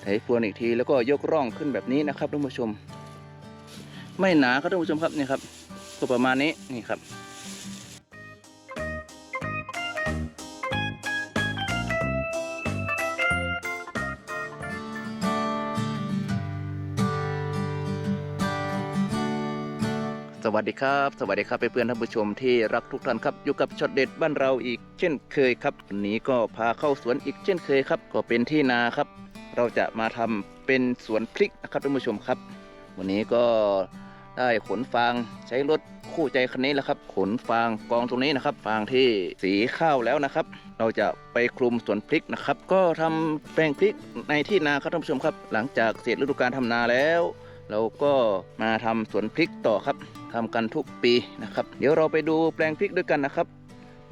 ไถพรวนอีกทีแล้วก็ยกร่องขึ้นแบบนี้นะครับท่านผู้ชม ไม่หนาครับท่านผู้ชมครับนี่ครับก็ประมาณนี้นี่ครับสวัสดีครับ สวัสดีครับเพื่อนๆท่านผู้ชมที่รักทุกท่านครับอยู่กับช็อตเด็ดบ้านเราอีกเช่นเคยครับวันนี้ก็พาเข้าสวนอีกเช่นเคยครับ ก็เป็นที่นาครับ เราจะมาทำเป็นสวนพริกนะครับท่านผู้ชมครับ วันนี้ก็ได้ขนฟางใช้รถคู่ใจคันนี้แหละครับ ขนฟางกองตรงนี้นะครับ ฟางที่สีข้าวแล้วนะครับ เราจะไปคลุมสวนพริกนะครับ ก็ทำแปลงพริกในที่นาครับท่านผู้ชมครับ หลังจากเสร็จฤดูการทำนาแล้ว เราก็มาทำสวนพริกต่อครับทำกันทุกปีนะครับ เดี๋ยวเราไปดูแปลงพริกด้วยกันนะครับ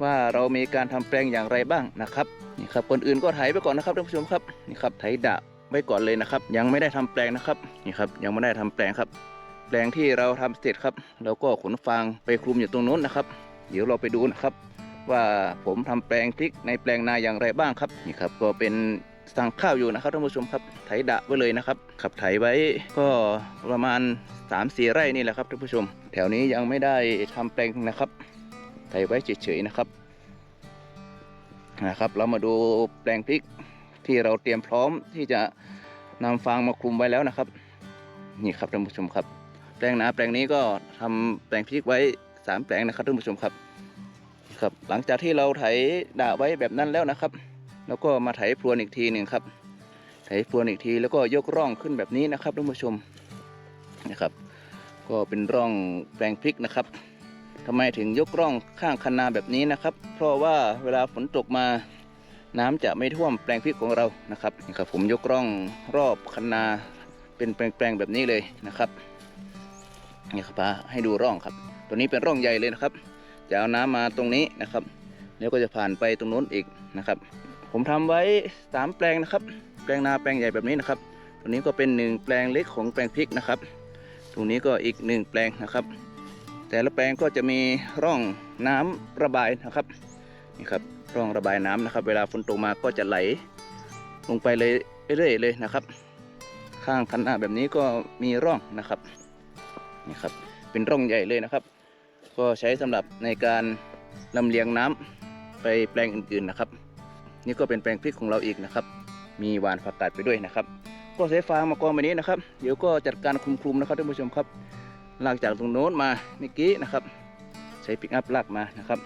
ว่าเรามีการทำแปลงอย่างไรบ้างนะครับนี่ครับคนอื่นก็ไถไปก่อนนะครับท่านผู้ชมครับนี่ครับไถดะไว้ก่อนเลยนะครับ ยังไม่ได้ทำแปลงนะครับนี่ครับยังไม่ได้ทำแปลงครับ แปลงที่เราทำเสร็จครับเราก็ขนฟางไปคลุมอยู่ตรงนู้นนะครับ เดี๋ยวเราไปดูนะครับ ว่าผมทำแปลงพริกในแปลงนาอย่างไรบ้างครับนี่ครับก็เป็นสั่งข้าวอยู่นะครับท่านผู้ชมครับไถดะไว้เลยนะครับขับไถไว้ก็ประมาณ3ามสี่ไร่นี่แหละครับท่านผู้ชม แถวนี้ยังไม่ได้ทำแปลงนะครับ ไถไว้เฉยๆนะครับนะครับ เรามาดูแปลงพริกที่เราเตรียมพร้อมที่จะนำฟางมาคลุมไว้แล้วนะครับ นี่ครับท่านผู้ชมครับ แปลงนาแปลงนี้ก็ทำแปลงพริกไว้สามแปลงนะครับท่านผู้ชมครับครับ หลังจากที่เราไถด่าไว้แบบนั้นแล้วนะครับ แล้วก็มาไถพรวนอีกทีหนึ่งครับ ไถพรวนอีกทีแล้วก็ยกร่องขึ้นแบบนี้นะครับท่านผู้ชมนะครับ ก็เป็นร่องแปลงพริกนะครับ ทำไมถึงยกร่องข้างคันนาแบบนี้นะครับ เพราะว่าเวลาฝนตกมาน้ำจะไม่ท่วมแปลงพริกของเรานะครับนี่ครับผมยกร่องรอบคันนาเป็นแปลงๆแบบนี้เลยนะครับนี่ครับพาให้ดูร่องครับ ตัวนี้เป็นร่องใหญ่เลยนะครับ จะเอาน้ำมาตรงนี้นะครับ แล้วก็จะผ่านไปตรงโน้นอีกนะครับ ผมทำไว้สามแปลงนะครับ แปลงนาแปลงใหญ่แบบนี้นะครับตรงนี้ก็เป็นหนึ่งแปลงเล็กของแปลงพริกนะครับ ตรงนี้ก็อีกหนึ่งแปลงนะครับ แต่ละแปลงก็จะมีร่องน้ำระบายนะครับนี่ครับร่องระบายน้ำนะครับ เวลาฝนตกมาก็จะไหลลงไปเลยเรื่อยๆเลยนะครับ ข้างคันนาแบบนี้ก็มีร่องนะครับนี่ครับเป็นร่องใหญ่เลยนะครับ ก็ใช้สำหรับในการลำเลียงน้ำไปแปลงอื่นๆนะครับ นี่ก็เป็นแปลงพริกของเราอีกนะครับ มีหวานผักกาดไปด้วยนะครับ ก็ใช้ฟางมากองแบบนี้นะครับ เดี๋ยวก็จัดการคลุมๆนะครับท่านผู้ชมครับ ลากจากตรงโน้นมาเมื่อกี้นะครับ ใช้ปิกอัพลากมานะครับ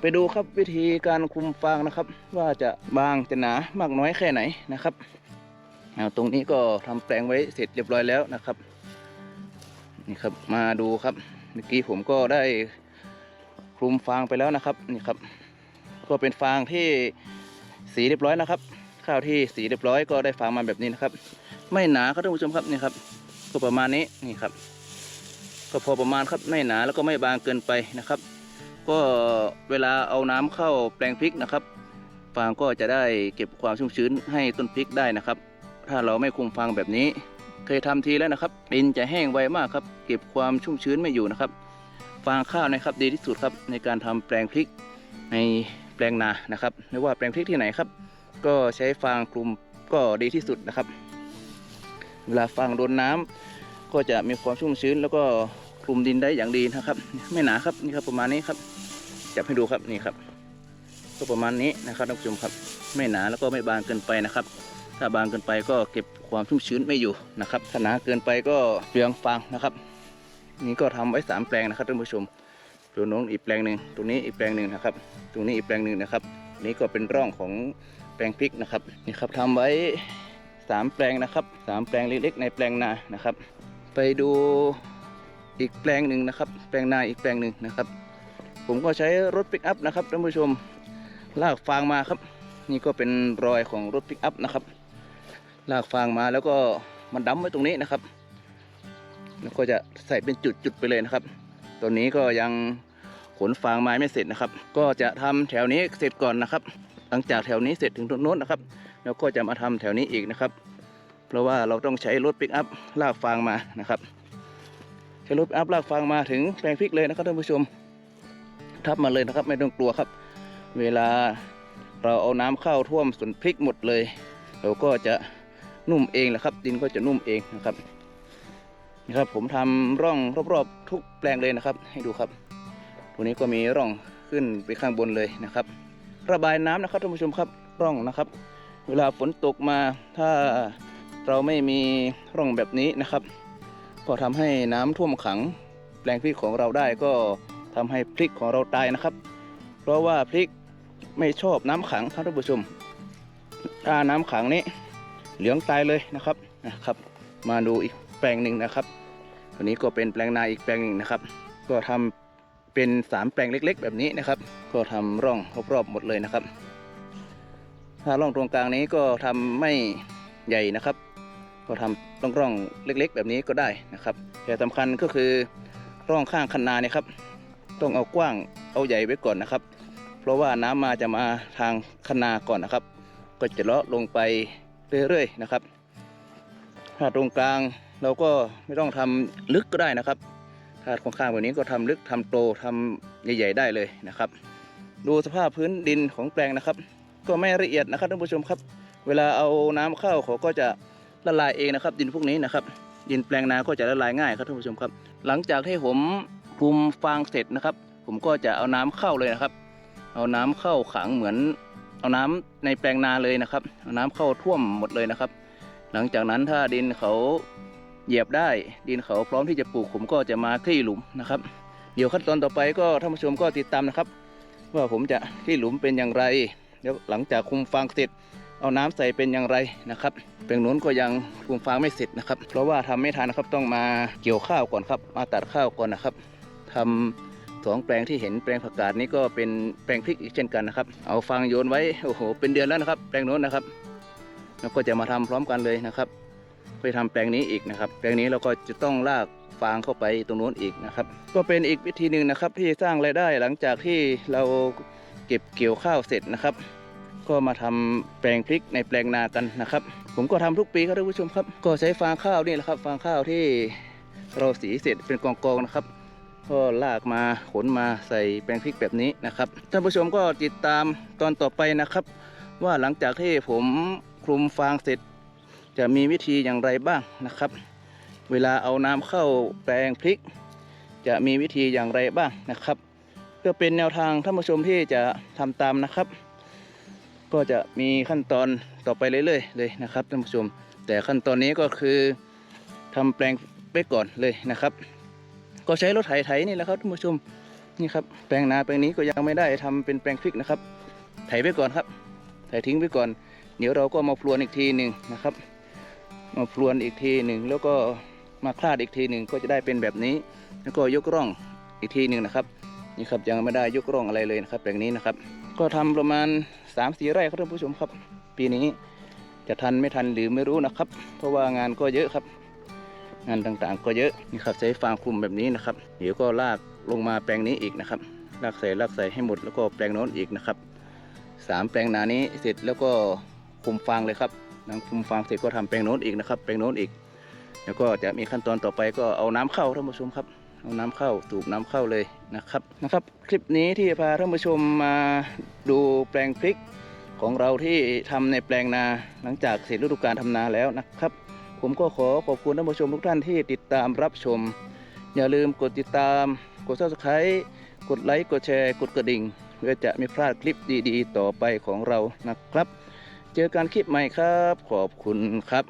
ไปดูครับวิธีการคุมฟางนะครับ ว่าจะบางจะหนามากน้อยแค่ไหนนะครับเอาตรงนี้ก็ทำแปลงไว้เสร็จเรียบร้อยแล้วนะครับนี่ครับมาดูครับเมื่อกี้ผมก็ได้คลุมฟางไปแล้วนะครับนี่ครับ ก็เป็นฟางที่สีเรียบร้อยนะครับ ข้าวที่สีเรียบร้อยก็ได้ฟางมาแบบนี้นะครับ ไม่หนาครับท่านผู้ชมครับนี่ครับก็ประมาณนี้นี่ครับ ก็พอประมาณครับไม่หนาแล้วก็ไม่บางเกินไปนะครับ ก็เวลาเอาน้ำเข้าแปลงพริกนะครับฟางก็จะได้เก็บความชุ่มชื้นให้ต้นพริกได้นะครับ ถ้าเราไม่คุมฟางแบบนี้ เคยทำทีแล้วนะครับดินจะแห้งไวมากครับ เก็บความชุ่มชื้นไม่อยู่นะครับ ฟางข้าวนะครับดีที่สุดครับในการทำแปลงพริกในแปลงนานะครับไม่ว่าแปลงพริกที่ไหนครับ ก็ใช้ฟางคลุมก็ดีที่สุดนะครับ เวลาฟางโดนน้ำก็จะมีความชุ่มชื้นแล้วก็ คลุมดินได้อย่างดีนะครับ ไม่หนาครับนี่ครับประมาณนี้ครับจับให้ดูครับนี่ครับ ก็ประมาณนี้นะครับท่านผู้ชมครับ ไม่หนาแล้วก็ไม่บางเกินไปนะครับ ถ้าบางเกินไปก็เก็บความชุ่มชื้นไม่อยู่นะครับถ้าหนาเกินไปก็เปลืองฟางนะครับ นี่ก็ทำไว้สามแปลงนะครับท่านผู้ชมตัวน้นอีกแปลงหนึ่งตรงนี้อีกแปลงหนึ่งนะครับตรงนี้อีกแปลงหนึ่งนะครับ นี่ก็เป็นร่องของแปลงพริกนะครับนี่ครับทำไว้สามแปลงนะครับสามแปลงเล็กๆในแปลงนานะครับ ไปดู อีกแปลงหนึ่งนะครับ แปลงนาอีกแปลงหนึ่งนะครับ ผมก็ใช้รถปิกอัพนะครับท่านผู้ชมลากฟางมาครับ นี่ก็เป็นรอยของรถปิกอัพนะครับ ลากฟางมาแล้วก็มันดั้มไว้ตรงนี้นะครับ แล้วก็จะใส่เป็นจุดๆไปเลยนะครับตัวนี้ก็ยังขนฟางไม้ไม่เสร็จนะครับ ก็จะทำแถวนี้เสร็จก่อนนะครับ หลังจากแถวนี้เสร็จถึงตรงโน้นนะครับ แล้วก็จะมาทำแถวนี้อีกนะครับ เพราะว่าเราต้องใช้รถปิกอัพลากฟางมานะครับ ใช้รถปิกอัพลากฟางมาถึงแปลงพริกเลยนะครับท่านผู้ชม ทับมาเลยนะครับไม่ต้องกลัวครับ เวลาเราเอาน้ำเข้าท่วมสวนพริกหมดเลย เราก็จะนุ่มเองแหละครับ ดินก็จะนุ่มเองนะครับนี่ครับ ผมทำร่องรอบๆทุกแปลงเลยนะครับ ให้ดูครับตรงนี้ก็มีร่องขึ้นไปข้างบนเลยนะครับ ระบายน้ำนะครับท่านผู้ชมครับร่องนะครับ เวลาฝนตกมาถ้าเราไม่มีร่องแบบนี้นะครับ ก็ทำให้น้ำท่วมขัง แปลงพริกของเราได้ก็ทำให้พริกของเราตายนะครับ เพราะว่าพริกไม่ชอบน้ำขังครับท่านผู้ชม ถ้าน้ำขังนี้เหลืองตายเลยนะครับนะครับ มาดูอีกแปลงหนึ่งนะครับตัวนี้ก็เป็นแปลงนาอีกแปลงหนึ่งนะครับ ก็ทำเป็นสามแปลงเล็ก ๆ แบบนี้นะครับ ก็ทำร่องรอบๆหมดเลยนะครับ ถ้าร่องตรงกลางนี้ก็ทำไม่ใหญ่นะครับ ก็ทำร่องๆเล็ก ๆ แบบนี้ก็ได้นะครับ แต่สำคัญก็คือร่องข้างคันนาเนี่ยครับ ต้องเอากว้างเอาใหญ่ไว้ก่อนนะครับ เพราะว่าน้ำมาจะมาทางคันนาก่อนนะครับ ก็จะเลาะลงไปเรื่อยๆนะครับถ้าตรงกลางเราก็ไม่ต้องทำลึกก็ได้นะครับ ถ้าข้างๆแบบนี้ก็ทำลึกทำโตทำใหญ่ ๆ ได้เลยนะครับ ดูสภาพพื้นดินของแปลงนะครับ ก็ไม่ละเอียดนะครับท่านผู้ชมครับ เวลาเอาน้ำเข้าเขาก็จะ ละลายเองนะครับ ดินพวกนี้นะครับดินแปลงนาก็จะละลายง่ายครับท่านผู้ชมครับ หลังจากที่ผมคลุมฟางเสร็จนะครับ ผมก็จะเอาน้ำเข้าเลยนะครับ เอาน้ำเข้าขังเหมือน เอาน้ำในแปลงนาเลยนะครับเอาน้ำเข้าท่วมหมดเลยนะครับ หลังจากนั้นถ้าดินเขาเหยียบได้ ดินเขาพร้อมที่จะปลูก ผมก็จะมาคลี่หลุมนะครับ เดี๋ยวขั้นตอนต่อไปก็ท่านผู้ชมก็ติดตามนะครับ ว่าผมจะคลี่หลุมเป็นอย่างไร เดี๋ยวหลังจากคุมฟางเสร็จ เอาน้ำใส่เป็นอย่างไรนะครับแปลงนู้นก็ยังคุมฟางไม่เสร็จนะครับ เพราะว่าทำไม่ทันนะครับต้องมาเกี่ยวข้าวก่อนครับ มาตัดข้าวก่อนนะครับทำสองแปลงที่เห็นแปลงผักกาดนี้ก็เป็นแปลงพริกอีกเช่นกันนะครับ เอาฟางโยนไว้โอ้โหเป็นเดือนแล้วนะครับ แปลงโน้นนะครับแล้วก็จะมาทำพร้อมกันเลยนะครับ ไปทำแปลงนี้อีกนะครับ แปลงนี้เราก็จะต้องลากฟางเข้าไปตรงโน้นอีกนะครับ ก็เป็นอีกวิธีหนึ่งนะครับที่สร้างรายได้หลังจากที่เราเก็บเกี่ยวข้าวเสร็จนะครับ ก็มาทำแปลงพริกในแปลงนากันนะครับ ผมก็ทำทุกปีครับท่านผู้ชมครับ ก็ใช้ฟางข้าวนี่แหละครับ ฟางข้าวที่เราสีเสร็จเป็นกองๆนะครับ ก็ลากมาขนมาใส่แปลงพริกแบบนี้นะครับท่านผู้ชมก็ติดตามตอนต่อไปนะครับ ว่าหลังจากที่ผมคลุมฟางเสร็จ จะมีวิธีอย่างไรบ้างนะครับ เวลาเอาน้ำเข้าแปลงพริก จะมีวิธีอย่างไรบ้างนะครับเพื่อเป็นแนวทางท่านผู้ชมที่จะทำตามนะครับ ก็จะมีขั้นตอนต่อไปเรื่อยๆเลยนะครับท่านผู้ชม แต่ขั้นตอนนี้ก็คือทำแปลงไปก่อนเลยนะครับ ก็ใช้รถไถไถนี่แหละครับท่านผู้ชมนี่ครับแปลงนาแปลงนี้ก็ยังไม่ได้ทำเป็นแปลงพริกนะครับ ไถไปก่อนครับ ไถทิ้งไปก่อน เดี๋ยวเราก็มาพรวนอีกทีหนึ่งนะครับ มาพรวนอีกทีหนึ่งแล้วก็มาคลาดอีกทีหนึ่งก็จะได้เป็นแบบนี้ แล้วก็ยกร่องอีกทีหนึ่งนะครับนี่ครับยังไม่ได้ยกร่องอะไรเลยนะครับแปลงนี้นะครับ ก็ทำประมาณ 3ามสี่ไร่ครับท่านผู้ชมครับ ปีนี้จะทันไม่ทันหรือไม่รู้นะครับ เพราะว่างานก็เยอะครับ งานต่างๆ ก็เยอะนี่ครับใช้ฟางคลุมแบบนี้นะครับเดี๋ยวก็ลากลงมาแปลงนี้อีกนะครับลากใส่ลากใส่ให้หมดแล้วก็แปลงโน้นอีกนะครับสามแปลงนานี้เสร็จแล้วก็คลุมฟางเลยครับหลังคลุมฟางเสร็จก็ทำแปลงโน้นอีกนะครับ แปลงโน้นอีก แล้วก็จะมีขั้นตอนต่อไปก็เอาน้ำเข้าท่านผู้ชมครับ เอาน้ำเข้าสูบน้ำเข้าเลยนะครับนะครับ คลิปนี้ที่พาท่านผู้ชมมาดูแปลงพริกของเราที่ทำในแปลงนาหลังจากเสร็จฤดูกาลทำนาแล้วนะครับ ผมก็ขอขอบคุณท่านผู้ชมทุกท่านที่ติดตามรับชม อย่าลืมกดติดตาม กด subscribe กดไลค์กดแชร์กดกระดิ่ง เพื่อจะไม่พลาดคลิปดีๆ ต่อไปของเรานะครับ เจอกันคลิปใหม่ครับ ขอบคุณครับ